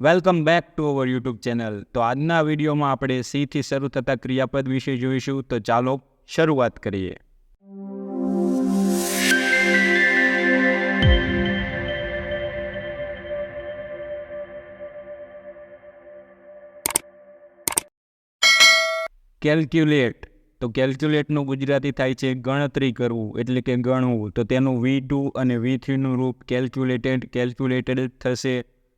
Welcome back to our YouTube channel. તો આજના વિડીયોમાં આપણે સીથી શરૂ થતા ક્રિયાપદ વિશે જોઈશું. તો ચાલો શરૂઆત કરીએ. કેલ્ક્યુલેટ. તો કેલ્ક્યુલેટનું ગુજરાતી થાય છે ગણતરી કરવું, એટલે કે ગણવું. તો તેનું વી ટુ અને વી થ્રીનું રૂપ કેલ્ક્યુલેટેડ કેલ્ક્યુલેટેડ થશે.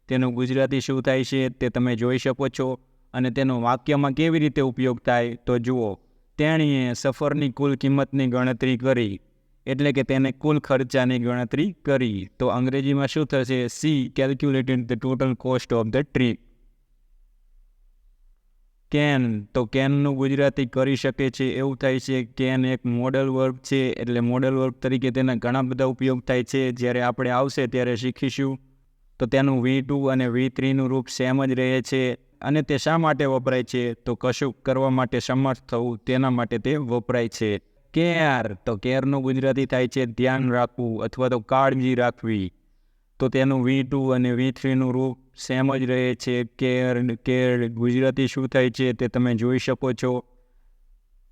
તેનું ગુજરાતી શું થાય છે તે તમે જોઈ શકો છો અને તેનો વાક્યમાં કેવી રીતે ઉપયોગ થાય તો જુઓ, તેણીએ સફરની કુલ કિંમતની ગણતરી કરી, એટલે કે તેને કુલ ખર્ચાની ગણતરી કરી. તો અંગ્રેજીમાં શું થશે? She calculated the total cost of the trip can, તો કેનનું ગુજરાતી કરી શકે છે, એવું થાય છે, કેન એક મોડલ વર્ક છે, એટલે મોડલ વર્ક તરીકે તેના ઘણા બધા ઉપયોગ થાય છે. જ્યારે આપણે આવશે ત્યારે શીખીશું. તો તેનું વી ટુ અને વી થ્રીનું રૂપ સેમ જ રહે છે અને તે શા માટે વપરાય છે? તો કશું કરવા માટે સમર્થ થવું તેના માટે તે વપરાય છે. કેર તો કેરનું ગુજરાતી થાય છે ધ્યાન રાખવું અથવા તો કાળજી રાખવી. તો તેનું વી ટુ અને વી થ્રીનું રૂપ સેમ જ રહે છે. કેર કેર, ગુજરાતી શું થાય છે તે તમે જોઈ શકો છો.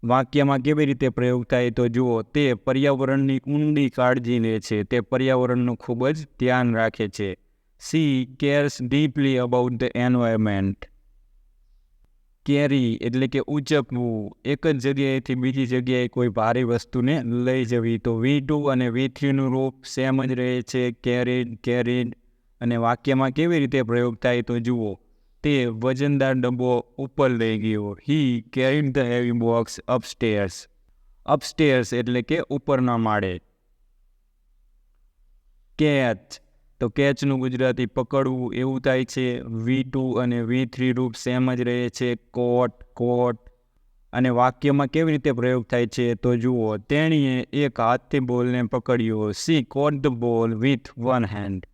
વાક્યમાં કેવી રીતે પ્રયોગ થાય તો જુઓ, તે પર્યાવરણની ઊંડી કાળજી લે છે. તે પર્યાવરણનું ખૂબ જ ધ્યાન રાખે છે. She cares deeply about the environment carry એટલે કે ઉચકવું એક જ જગ્યાએથી બીજી જગ્યાએ કોઈ ભારે વસ્તુને લઈ જવી. તો વી ટુ અને વી થ્રીનું રૂપ સેમ જ રહે છે કેરીડ કેરીડ અને વાક્યમાં કેવી રીતે પ્રયોગ થાય તો જુઓ. તે વજનદાર ડબ્બો ઉપર લઈ ગયો. He carried the heavy box upstairs upstairs એટલે કે ઉપરના માળે. કેચ તો કેચનું ગુજરાતી પકડવું એવું થાય છે. વી ટુ અને વી થ્રી રૂપ સેમ જ રહે છે. કોટ કોટ. અને વાક્યમાં કેવી રીતે પ્રયોગ થાય છે તો જુઓ, તેણીએ એક હાથથી બોલને પકડ્યો. She, caught the ball with one hand.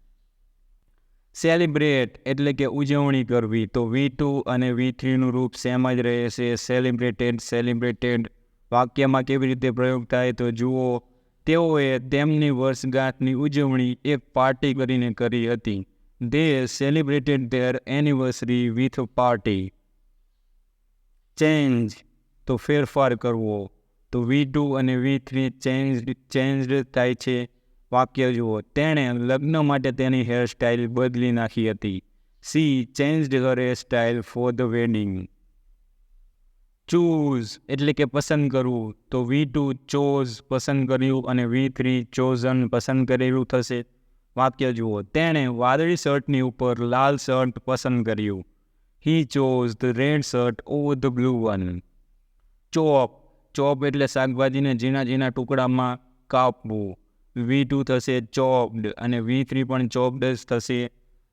Celebrate એટલે કે ઉજવણી કરવી. તો વી ટુ અને વી થ્રીનું રૂપ સેમ જ રહે છે. Celebrated celebrated. વાક્યમાં કેવી રીતે પ્રયોગ થાય તો જુઓ તેઓએ તેમની વર્ષગાંઠની ઉજવણી એક પાર્ટી કરીને કરી હતી. They celebrated their anniversary with party change તો ફેરફાર કરવો. તો વી ટુ અને વી થ્રી ચેન્જ ચેન્જ થાય છે. વાક્ય જુઓ. તેણે લગ્ન માટે તેની હેરસ્ટાઇલ બદલી નાખી હતી. She changed her hairstyle for the wedding choose એટલે કે પસંદ કરવું. તો વી ટુ ચોઝ પસંદ કર્યું અને વી થ્રી ચોઝન પસંદ કરેલું થશે. વાક્ય જુઓ. તેણે વાદળી શર્ટની ઉપર લાલ શર્ટ પસંદ કર્યું. He chose the red shirt over the blue one chop. Chop એટલે શાકભાજીને ઝીણા ઝીણા ટુકડામાં કાપવું. વી ટુ થશે ચોપ્ડ અને વી થ્રી પણ ચોપ્ડ જ થશે.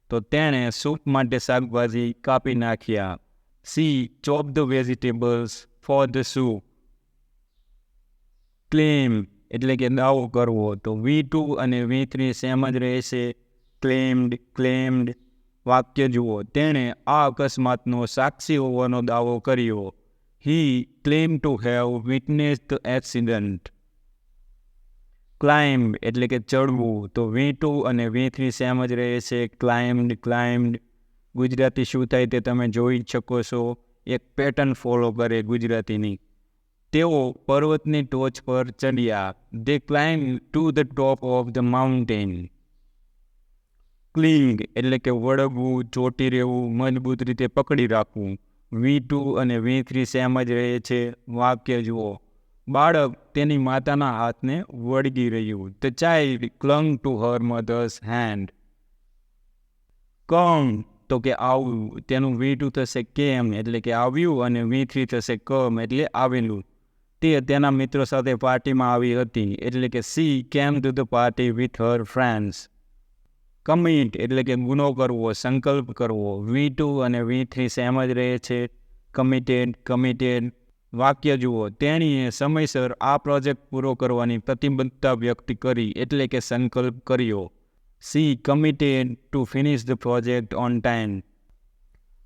તો તેણે સૂપ માટે શાકભાજી કાપી નાખ્યા. She Chop the vegetables for the soup. Claim. એટલે કે દાવો કરવો તો વી ટુ અને વી થ્રી સેમ જ રહેશે. ક્લેમ્ડ ક્લેમ્ડ વાક્ય જુઓ. તેણે આ અકસ્માતનો સાક્ષી હોવાનો દાવો કર્યો. He claim to have witness the accident climb એટલે કે ચડવું. તો વી ટુ અને વી થ્રી સેમ જ રહેશે. ક્લાઇમ્ડ ક્લાઇમ્ડ ગુજરાતી શું થાય તે તમે જોઈ શકો છો. એક પેટર્ન ફોલો કરે ગુજરાતીની. તેઓ પર્વતની ટોચ પર ચડ્યા. They climb to the top of the mountain cling એટલે કે વળગવું, ચોટી રહેવું, મજબૂત રીતે પકડી રાખવું. વી ટુ અને વી થ્રી સેમ જ રહે છે. વાક્ય જુઓ. બાળક તેની માતાના હાથને વળગી રહ્યું. The child clung to her mother's hand come તો કે આવ્યું તેનું વી ટુ થશે કેમ એટલે કે આવ્યું અને વી થ્રી થશે કમ એટલે આવેલું. તે તેના મિત્રો સાથે પાર્ટીમાં આવી હતી, એટલે કે she came to the party with her friends. Commit એટલે કે ગુનો કરવો, સંકલ્પ કરવો, વી ટુ અને વી થ્રી સેમ જ રહે છે. Committed committed. વાક્ય જુઓ, તેણીએ સમયસર આ પ્રોજેક્ટ પૂરો કરવાની પ્રતિબદ્ધતા વ્યક્ત કરી, એટલે કે સંકલ્પ કર્યો. She committed to finish the project on time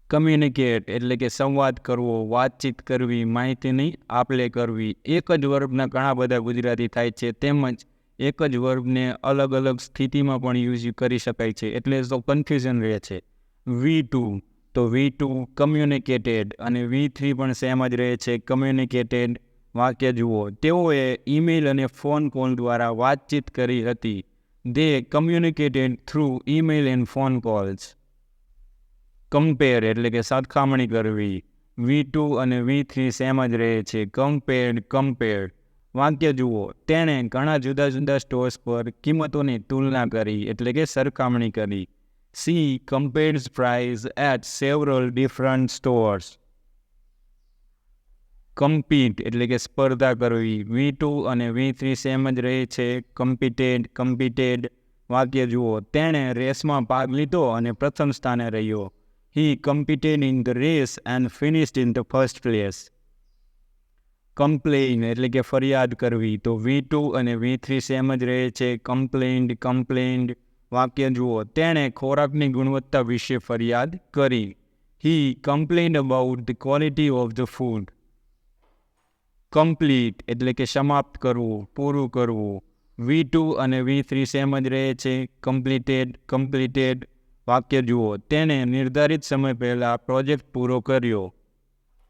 communicate એટલે કે સંવાદ કરવો, વાતચીત કરવી, માહિતીની આપલે કરવી. એક જ વર્બના ઘણા બધા ગુજરાતી થાય છે, તેમજ એક જ વર્બને અલગ અલગ સ્થિતિમાં પણ યુઝ કરી શકાય છે, એટલે તો કન્ફ્યુઝન રહે છે. વી ટુ તો વી ટુ કમ્યુનિકેટેડ અને વી થ્રી પણ સેમ જ રહે છે કમ્યુનિકેટેડ વાક્ય જુઓ. તેઓએ ઈમેલ અને ફોન કોલ દ્વારા વાતચીત કરી હતી. They communicated through email and phone calls compare એટલે કે સરખામણી કરવી. વી ટુ અને વી થ્રી સેમ જ રહે છે. કમ્પેર્ડ કમ્પેર્ડ વાક્ય જુઓ. તેણે ઘણા જુદા જુદા સ્ટોર્સ પર કિંમતોની તુલના કરી એટલે કે સરખામણી કરી. She compared prices at several different stores compete એટલે કે સ્પર્ધા કરવી. વી ટુ અને વી થ્રી સેમ જ રહે છે. કમ્પિટેડ કમ્પિટેડ વાક્ય જુઓ. તેણે રેસમાં ભાગ લીધો અને પ્રથમ સ્થાને રહ્યો. He competed in the race and finished in the first place complain એટલે કે ફરિયાદ કરવી. તો વી ટુ અને વી થ્રી સેમ જ રહે છે. કમ્પ્લેન્ડ કમ્પ્લેન્ડ વાક્ય જુઓ. તેણે ખોરાકની ગુણવત્તા વિશે ફરિયાદ કરી. He complained about the quality of the food complete એટલે કે સમાપ્ત કરવું, પૂરું કરવું. વી ટુ અને વી થ્રી સેમ જ રહે છે. કમ્પ્લીટેડ કમ્પ્લીટેડ વાક્ય જુઓ. તેણે નિર્ધારિત સમય પહેલાં પ્રોજેક્ટ પૂરો કર્યો.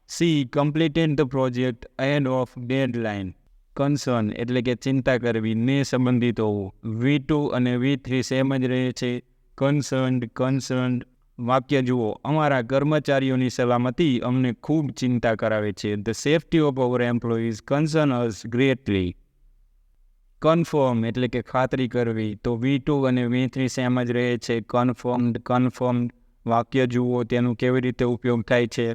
She completed the project and of deadline concern એટલે કે ચિંતા કરવી ને સંબંધિત હોવું. વી ટુ અને વી થ્રી સેમ જ રહે છે. કન્સર્ન્ડ કન્સર્ન્ડ વાક્ય જુઓ, અમારા કર્મચારીઓની સલામતી અમને ખૂબ ચિંતા કરાવે છે. The safety of our employees concern us greatly confirm એટલે કે ખાતરી કરવી. તો વી ટુ અને વી થ્રી સેમ જ રહે છે. કન્ફર્મડ કન્ફર્મડ વાક્ય જુઓ, તેનું કેવી રીતે ઉપયોગ થાય છે?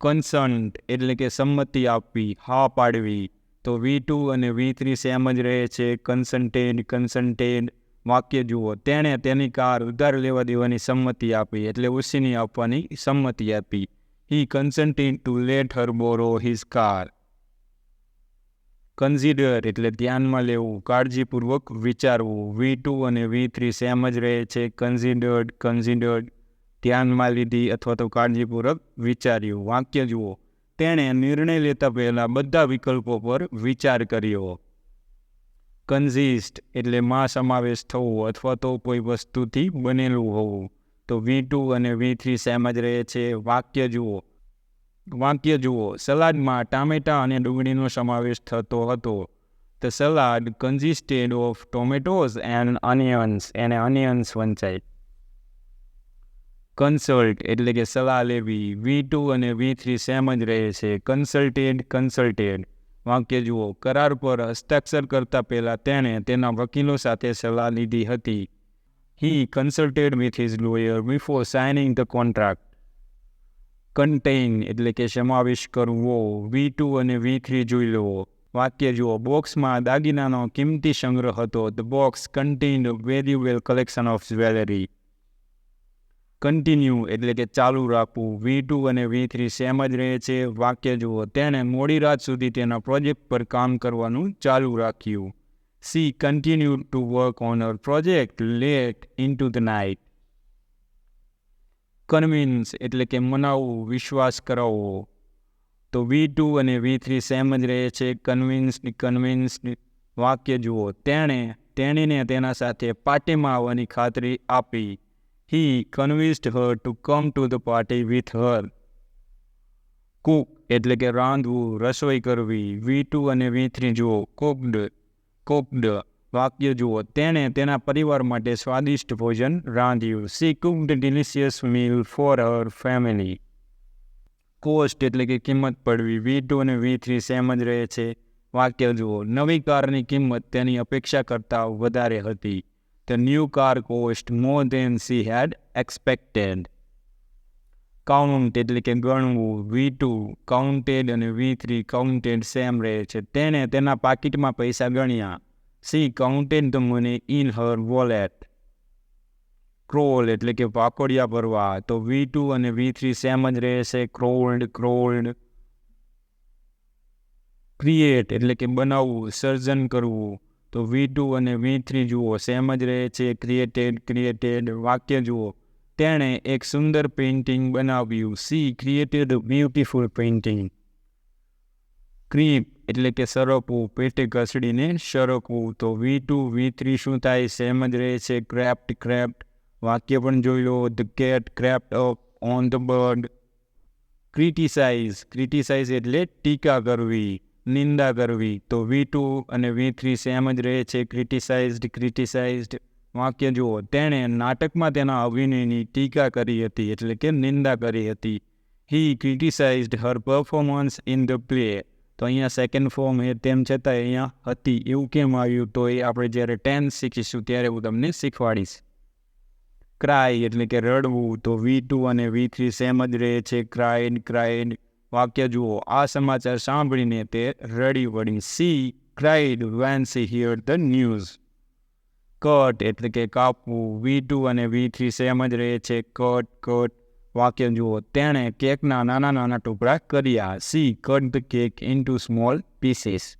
કન્સન્ટ એટલે કે સંમતિ આપવી, હા પાડવી. તો વી ટુ અને વી થ્રી સેમ જ રહે છે. કન્સન્ટેડ કન્સન્ટેડ વાક્ય જુઓ. તેણે તેની કાર ઉધાર લેવા દેવાની સંમતિ આપી એટલે ઉસીની આપવાની સંમતિ આપી. He consented to let her borrow his car consider એટલે ધ્યાનમાં લેવું, કાળજીપૂર્વક વિચારવું. વી ટુ અને વી થ્રી સેમ જ રહે છે. કન્સિડર્ડ કન્સિડર્ડ ધ્યાનમાં લીધી અથવા તો કાળજીપૂર્વક વિચાર્યું. વાક્ય જુઓ. તેણે નિર્ણય લેતા પહેલાં બધા વિકલ્પો પર વિચાર કર્યો. કન્ઝિસ્ટ એટલે માં સમાવેશ થવો અથવા તો કોઈ વસ્તુથી બનેલું હોવું. તો વી ટુ અને વી થ્રી સેમ જ રહે છે. વાક્ય જુઓ. વાક્ય જુઓ. સલાડમાં ટામેટા અને ડુંગળીનો સમાવેશ થતો હતો. The salad consisted of tomatoes and onions. એને અનિયન્સ વંચાય. કન્સલ્ટ એટલે કે સલાહ લેવી. વી ટુ અને વી થ્રી સેમ જ રહે છે. Consulted consulted. વાક્ય જુઓ. કરાર પર હસ્તાક્ષર કરતા પહેલાં તેણે તેના વકીલો સાથે સલાહ લીધી હતી. He consulted with his lawyer before signing the contract contain એટલે કે સમાવેશ કરવો. વી ટુ અને વી થ્રી જોઈ લો. વાક્ય જુઓ. બોક્સમાં દાગીનાનો કિંમતી સંગ્રહ હતો. The box contain valuable collection of jewellery continue એટલે કે ચાલુ રાખવું. વી ટુ અને વી થ્રી સેમ જ રહે છે. વાક્ય જુઓ. તેણે મોડી રાત સુધી તેના પ્રોજેક્ટ પર કામ કરવાનું ચાલુ રાખ્યું. She continue to work on her project late into the night convince એટલે કે મનાવવું, વિશ્વાસ કરાવવો. તો વી ટુ અને વી થ્રી સેમ જ રહે છે. કન્વિન્સ કન્વિન્સ વાક્ય જુઓ. તેણે, તેણીને તેના સાથે પાર્ટીમાં આવવાની ખાતરી આપી. He convinced her to come to the party with her cook એટલે કે રાંધવું, રસોઈ કરવી, વી ટુ અને વી થ્રી જુઓ, કુકડ કુકડ વાક્ય જુઓ. તેણે તેના પરિવાર માટે સ્વાદિષ્ટ ભોજન રાંધ્યું. She cooked delicious meal for her family cost એટલે કે કિંમત પડવી. વી ટુ અને વી થ્રી સેમ જ રહે છે. વાક્ય જુઓ. નવી કારની કિંમત તેની અપેક્ષા કરતાં વધારે હતી. The new car cost more than she had expected count એટલે કે ગણવું વી ટુ કાઉન્ટેડ અને વી થ્રી કાઉન્ટેડ સેમ રહે છે તેણે તેના પાકીટમાં પૈસા ગણ્યા she counted the money in her wallet crawl એટલે કે પાકોડિયા ભરવા તો વી ટુ અને વી થ્રી સેમ જ રહેશે ક્રોલ્ડ ક્રોલ્ડ ક્રિએટ એટલે કે બનાવવું સર્જન કરવું તો વી ટુ અને વી થ્રી જુઓ સેમ જ રહે છે ક્રિએટેડ ક્રિએટેડ વાક્ય જુઓ. તેણે એક સુંદર પેઇન્ટિંગ બનાવ્યું she created beautiful painting creep એટલે કે સરકવું, પેટે ઘસડીને સરકવું. તો વી ટુ વી થ્રી શું થાય? સેમ જ રહે છે ક્રેપ્ટ ક્રેપ્ટ વાક્ય પણ જોઈ લો the cat crept up on the bird criticise criticise એટલે ટીકા કરવી. નિંદા કરવી. તો વી ટુ અને વી થ્રી સેમ જ રહે છે ક્રિટિસાઇઝડ ક્રિટિસાઇઝડ વાક્ય જુઓ, તેણે નાટકમાં તેના અભિનયની ટીકા કરી હતી, એટલે કે નિંદા કરી હતી. He criticised her performance in the play તો અહીંયા સેકન્ડ ફોર્મ એ તેમ છતાં અહીંયા હતી, એવું કેમ આવ્યું? તો એ આપણે જ્યારે ટેન્સ શીખીશું ત્યારે હું તમને શીખવાડીશ. ક્રાય એટલે કે રડવું. તો વી ટુ અને વી થ્રી સેમ જ રહે છે ક્રાઇડ ક્રાઇડ વાક્ય જુઓ. આ સમાચાર સાંભળીને તે રડી વળી she cried when she hear the news. Cut એટલે કે કાપવું. વી ટુ અને વી થ્રી સેમ જ રહે છે. Cut cut. વાક્ય જુઓ. તેણે કેકના નાના નાના ટુકડા કર્યા. She cut the cake into small pieces.